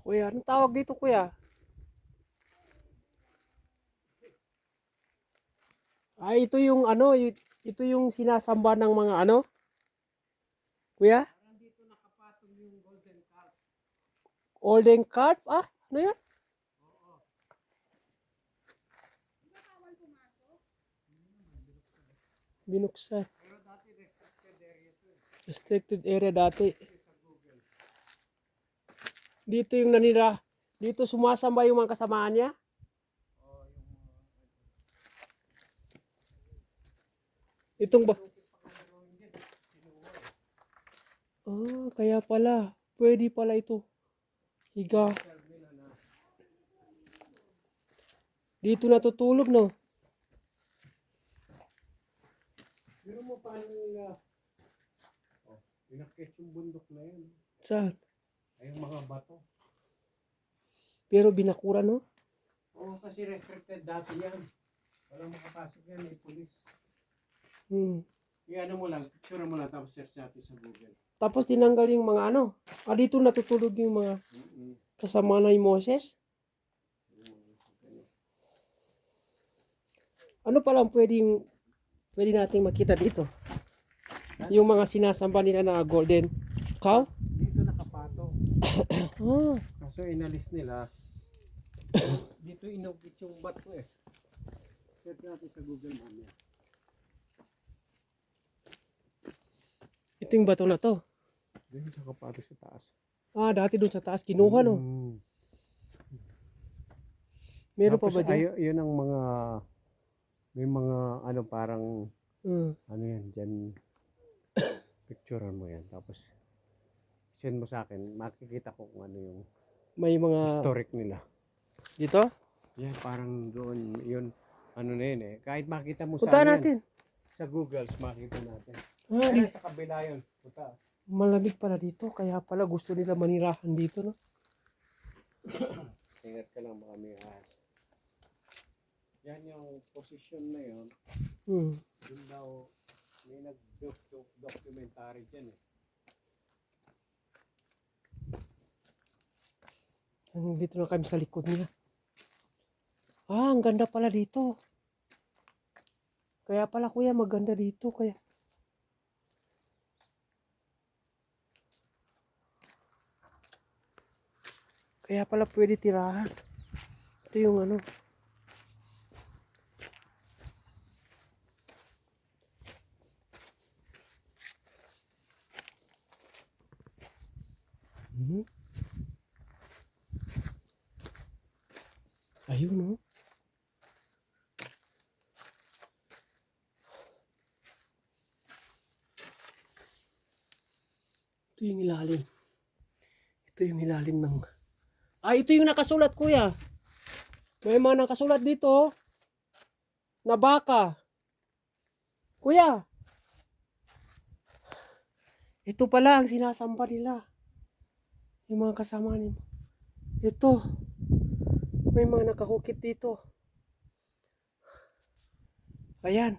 Kuya, anong tawag dito, kuya? Ay, ito yung ano, ito yung sinasamba ng mga ano? Kuya? Golden carp? Ah, ano yan? Binuksan. Restricted area dati. Dito yung nanira. Dito sumasamba yung mga kasamaan niya. Itong ba? Ah, kaya pala. Pwede pala ito. Higa. Dito natutulog, no? Pero mo paano nila, oh, pinakit yung bundok na yun. Saan? Ay, yung mga bato. Pero binakura, no? Oo, kasi restricted dati yan. Walang makapasok yan, may pulis. Hmm. Iyan mo lang, picture mo lang, tapos search natin sa Google. Tapos tinanggal yung mga ano. Ah, dito natutulog yung mga Mm-mm. kasama na ni Moses. Ano pa lang pwedeng pwede nating makita dito? Yung mga sinasamba nila na golden cow. Ah, Kaso inalis nila. dito inugit yung bato eh. Search natin sa Google mamaya. ito yung bato na to. Dito sa kapato sa taas. Ah, dati doon sa taas kinuha no. Mm. Meron pa Tapos ba dyan? ayo- yun ang mga may mga ano parang Hmm. ano yan dyan picturean mo yan tapos send mo sa akin makikita ko kung ano yung May mga historic nila dito. yan parang doon yun ano na yun eh kahit makita mo Punta sa yan, natin. sa Google makita natin Ah, di, Kaya sa kabila yun punta malamig pala dito kaya pala gusto nila manirahan dito no. ingat ka lang baka may ahas yan yung posisyon na yun Hmm. yun daw may nag-documentary dyan eh Nandito na kami sa likod niya. Ah, ang ganda pala dito. Kaya pala kuya maganda dito kaya. Kaya pala pwede tirahan. Ito yung ano. Ayun, no? Ito yung ilalim. Ito yung ilalim ng... Ah, ito yung nakasulat, kuya. May mga nakasulat dito. oh. Na baka. Kuya. Ito pala ang sinasamba nila. Yung mga kasama nila. Ito. May mga nakahukit dito. Ayan.